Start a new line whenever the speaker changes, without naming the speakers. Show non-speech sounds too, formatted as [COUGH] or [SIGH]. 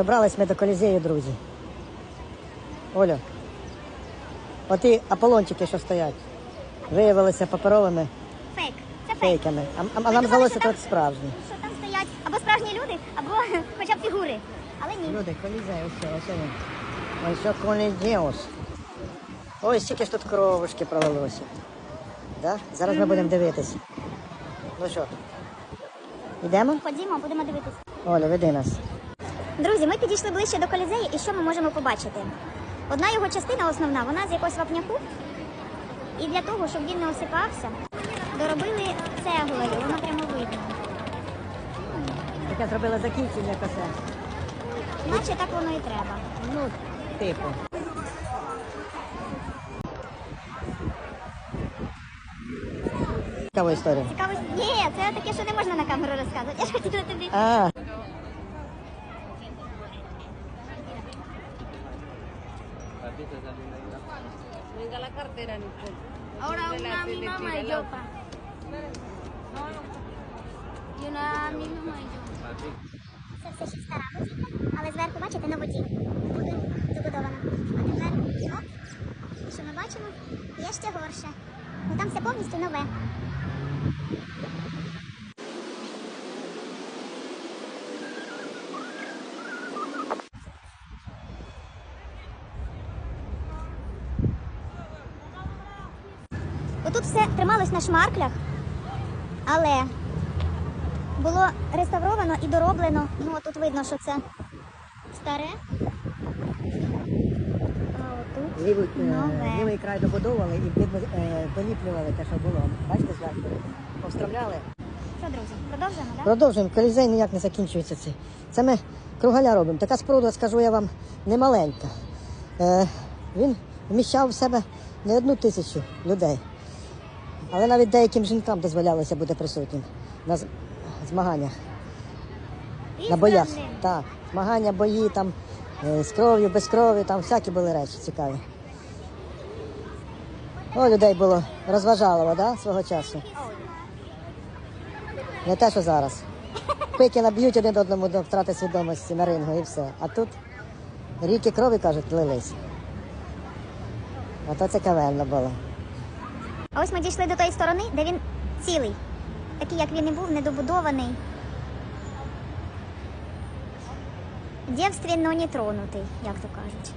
Добрались ми до колізею, друзі. Оля, оті аполончики, що стоять, виявилися паперовими
Фейк. Це фейк.
фейками. А, а, а нам здалося тут справжні.
Що там стоять або справжні люди, або [LAUGHS] хоча б фігури. Але ні.
Люди, колізей, ось, ось він. Ось що колізеус. Ось скільки ж тут кровушки пролилося. Да? Зараз ми будемо дивитись. Ну що, йдемо?
Ходімо, будемо дивитися.
Оля, веди нас.
Друзі, ми підійшли ближче до колізею, і що ми можемо побачити? Одна його частина основна, вона з якогось вапняку. І для того, щоб він не осипався, доробили цеглою, воно прямо видно.
Таке зробили закінчення косе.
Наче так воно і треба.
Ну, типу. Цікава історія.
Цікаво, ні, це таке, що не можна на камеру розказувати. Я ж хотіла тобі.
А,
Venga la cartera, Nicole.
Ahora una mi mamá y yo, pa. Y una mi mamá y yo.
Це все ще стара будівля, але зверху, бачите, на воді. Буде добудовано. А тепер, оп, що ми бачимо? Є ще горше. Ну там все повністю нове. Отут все трималось на шмарклях, але було реставровано і дороблено. Ну, тут видно, що це старе.
Лівий, е, лівий край добудовували і під, е, доліплювали те, що було. Бачите, зверху? Повстромляли.
Що, друзі, продовжуємо, так?
Продовжуємо, колізей ніяк не закінчується це. Це ми кругаля робимо. Така споруда, скажу я вам, не маленька. Е, він вміщав в себе не одну тисячу людей. Але навіть деяким жінкам дозволялося бути присутнім на змаганнях, на боях. Так, змагання, бої там е, з кров'ю, без крові, там всякі були речі цікаві. О, людей було розважалово, да, свого часу. Не те, що зараз. Пики наб'ють один одному до втрати свідомості на рингу і все. А тут ріки крові, кажуть, лились. А то це кавельно було.
А ось ми дійшли до тої сторони, де він цілий. Такий, як він і був, недобудований. Дівственно не тронутий, як то кажуть.